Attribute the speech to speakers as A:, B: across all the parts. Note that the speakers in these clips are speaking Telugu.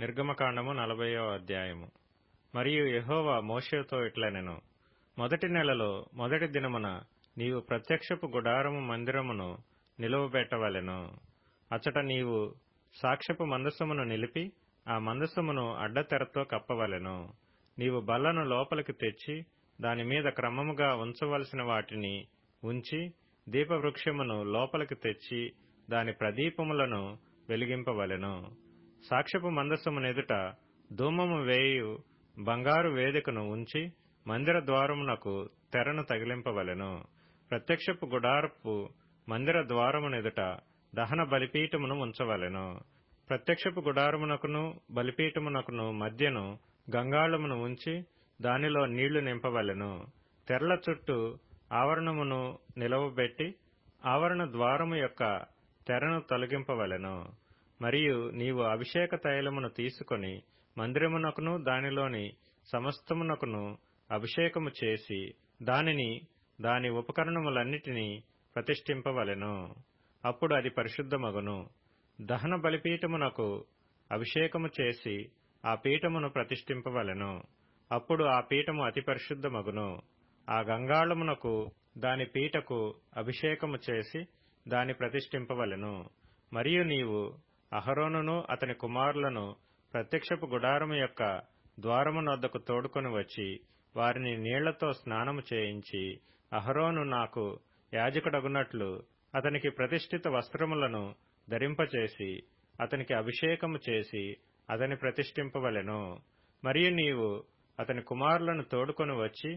A: నిర్గమకాండము నలభయో అధ్యాయము. మరియు యహోవా మోషేతో ఇట్లనెను మొదటి నెలలో మొదటి దినమున నీవు ప్రత్యక్షపు గుడారము మందిరమును నిలువబెట్టవలెను. అచట నీవు సాక్ష్యపు మందసమును నిలిపి ఆ మందసమును అడ్డతెరతో కప్పవలెను. నీవు బల్లను లోపలికి తెచ్చి దాని మీద క్రమముగా ఉంచవలసిన వాటిని ఉంచి దీపవృక్షమును లోపలికి తెచ్చి దాని ప్రదీపములను వెలిగింపవలెను. సాక్ష్యపు మందసమునెదుట ధూమము వేయు బంగారు వేదికను ఉంచి మందిర ద్వారమునకు తెరను తగిలింపవలెను. ప్రత్యక్షపు గుడారపు మందిర ద్వారమునెదుట దహన బలిపీఠమును ఉంచవలెను. ప్రత్యక్షపు గుడారమునకును బలిపీఠమునకును మధ్యను గంగాళమును ఉంచి దానిలో నీళ్ళు నింపవలెను. తెరల చుట్టూ ఆవరణమును నిలవబెట్టి ఆవరణ ద్వారము యొక్క తెరను తొలగింపవలెను. మరియు నీవు అభిషేక తైలమును తీసుకొని మందిరమునకును దానిలోని సమస్తమునకును అభిషేకము చేసి దానిని దాని ఉపకరణములన్నిటినీ ప్రతిష్ఠింపవలెను. అప్పుడు అది పరిశుద్ధమగును. దహన బలిపీఠమునకు అభిషేకము చేసి ఆ పీఠమును ప్రతిష్ఠింపవలెను. అప్పుడు ఆ పీఠము అతి పరిశుద్ధమగును. ఆ గంగాళమునకు దాని పీటకు అభిషేకము చేసి దాని ప్రతిష్ఠింపవలెను. మరియు నీవు అహరోనును అతని కుమారులను ప్రత్యక్షపు గుడారము యొక్క ద్వారమునొద్దకు తోడుకొని వచ్చి వారిని నీళ్ళతో స్నానము చేయించి అహరోను నాకు యాజకుడగునట్లు అతనికి ప్రతిష్ఠిత వస్త్రములను ధరింపచేసి అతనికి అభిషేకము చేసి అతని ప్రతిష్ఠింపవలెను. మరియు నీవు అతని కుమారులను తోడుకొని వచ్చి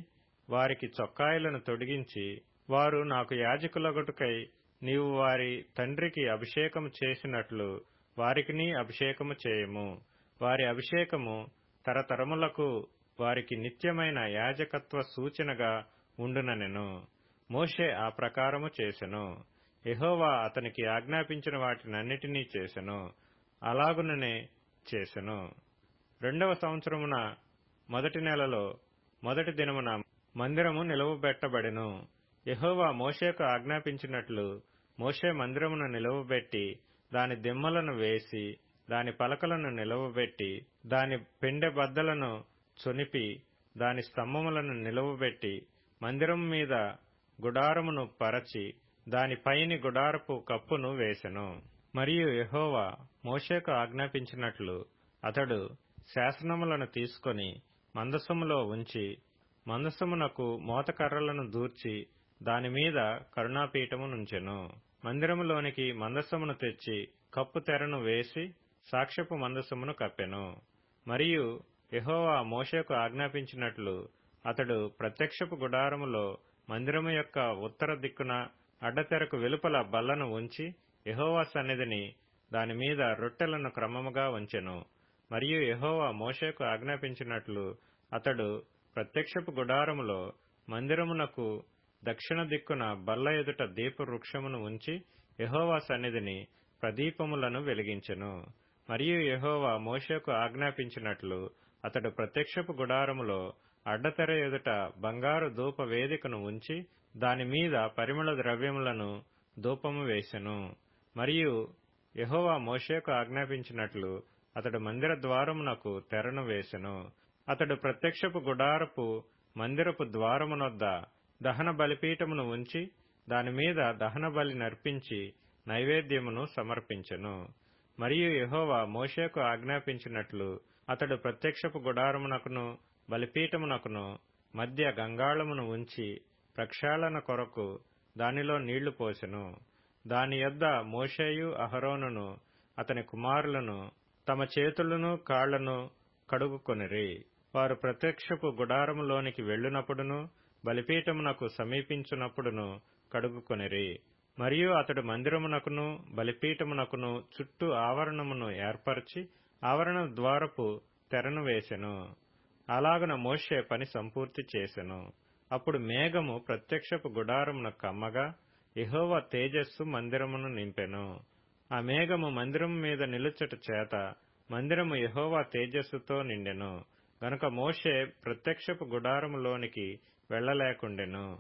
A: వారికి చొక్కాయలను తొడిగించి వారు నాకు యాజకులగుటకై నీవు వారి తండ్రికి అభిషేకం చేసినట్లు వారికిని అభిషేకము చేయము. వారి అభిషేకము తరతరములకు వారికి నిత్యమైన యాజకత్వ సూచనగా ఉండుననెను. మోషే ఆ ప్రకారము చేసెను. ఎహోవా అతనికి ఆజ్ఞాపించిన వాటినన్నిటినీ చేసెను. అలాగుననే చేసెను. రెండవ సంవత్సరమున మొదటి నెలలో మొదటి దినమున మందిరము నిలువబెట్టబడెను. ఎహోవా మోషేకు ఆజ్ఞాపించినట్లు మోషే మందిరమును నిలువబెట్టి దాని దిమ్మలను వేసి దాని పలకలను నిలవబెట్టి దాని పెండె బద్దలను చొనిపి దాని స్తంభములను నిలువబెట్టి మందిరం మీద గుడారమును పరచి దానిపైని గుడారపు కప్పును వేసెను. మరియు యెహోవా మోషేకు ఆజ్ఞాపించినట్లు అతడు శాసనములను తీసుకొని మందసములో ఉంచి మందసమునకు మోతకర్రలను దూర్చి దానిమీద కరుణాపీఠమునుంచెను మందిరములోనికి మందసమును తెచ్చి కప్పు తెరను వేసి సాక్ష్యపు మందసమును కప్పెను. మరియు ఎహోవా మోషేకు ఆజ్ఞాపించినట్లు అతడు ప్రత్యక్షపు గుడారములో మందిరము యొక్క ఉత్తర దిక్కున అడ్డతెరకు వెలుపల బల్లను ఉంచి యెహోవా సన్నిధిని దానిమీద రొట్టెలను క్రమముగా ఉంచెను. మరియు ఎహోవా మోషేకు ఆజ్ఞాపించినట్లు అతడు ప్రత్యక్షపు గుడారములో మందిరమునకు దక్షిణ దిక్కున బల్ల ఎదుట దీపవృక్షమును ఉంచి యహోవా సన్నిధిని ప్రదీపములను వెలిగించెను. మరియు యహోవా మోషేకు ఆజ్ఞాపించినట్లు అతడు ప్రత్యక్షపు గుడారములో అడ్డతెర ఎదుట బంగారు ధూప వేదికను ఉంచి దాని మీద పరిమళ ద్రవ్యములను ధూపము వేసెను. మరియు యహోవా మోషేకు ఆజ్ఞాపించినట్లు అతడు మందిర ద్వారమునకు తెరను వేసెను. అతడు ప్రత్యక్షపు గుడారపు మందిరపు ద్వారమునొద్ద దహన బలిపీఠమును ఉంచి దానిమీద దహన బలి నర్పించి నైవేద్యమును సమర్పించెను. మరియు యహోవా మోషేకు ఆజ్ఞాపించినట్లు అతడు ప్రత్యక్షపు గుడారమునకును బలిపీఠమునకును మధ్య గంగాళమును ఉంచి ప్రక్షాళన కొరకు దానిలో నీళ్ళు పోసెను. దాని యొద్ద మోషేయు అహరోనును అతని కుమారులను తమ చేతులను కాళ్ళను కడుగుకొనిరి. వారు ప్రత్యక్షపు గుడారములోనికి వెళ్ళినప్పుడును బలిపీఠమునకు సమీపించునప్పుడును కడుగుకొనిరి. మరియు అతడు మందిరమునకును బలిపీఠమునకును చుట్టూ ఆవరణమును ఏర్పరచి ఆవరణ ద్వారపు తెరను వేసెను. అలాగున మోషే పని సంపూర్తి చేసెను. అప్పుడు మేఘము ప్రత్యక్షపు గుడారమున కమ్మగా ఇహోవ తేజస్సు మందిరమును నింపెను. ఆ మేఘము మందిరము మీద నిలుచట చేత మందిరము యహోవా తేజస్సుతో నిండెను. గనుక మోషే ప్రత్యక్షపు గుడారములోనికి వెళ్ళలేకుండెను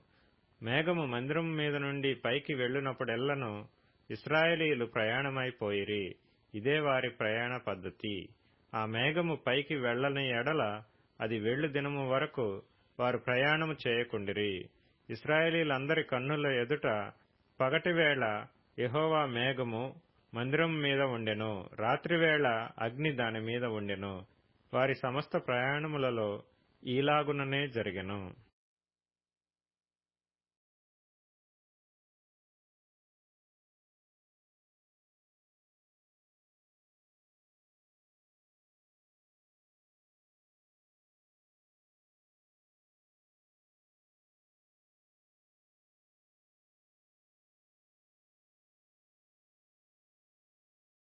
A: మేఘము మందిరము మీద నుండి పైకి వెళ్ళునప్పుడెల్లను ఇస్రాయేలీలు ప్రయాణమైపోయిరి ఇదే వారి ప్రయాణ పద్ధతి. ఆ మేఘము పైకి వెళ్ళని ఎడల అది వెళ్ళు దినము వరకు వారు ప్రయాణము చేయకుండిరి. ఇస్రాయేలీలందరి కన్నుల ఎదుట పగటివేళ ఎహోవా మేఘము మందిరం మీద ఉండెను. రాత్రివేళ అగ్ని దాని మీద ఉండెను. వారి సమస్త ప్రయాణములలో ఈలాగుననే జరిగెను.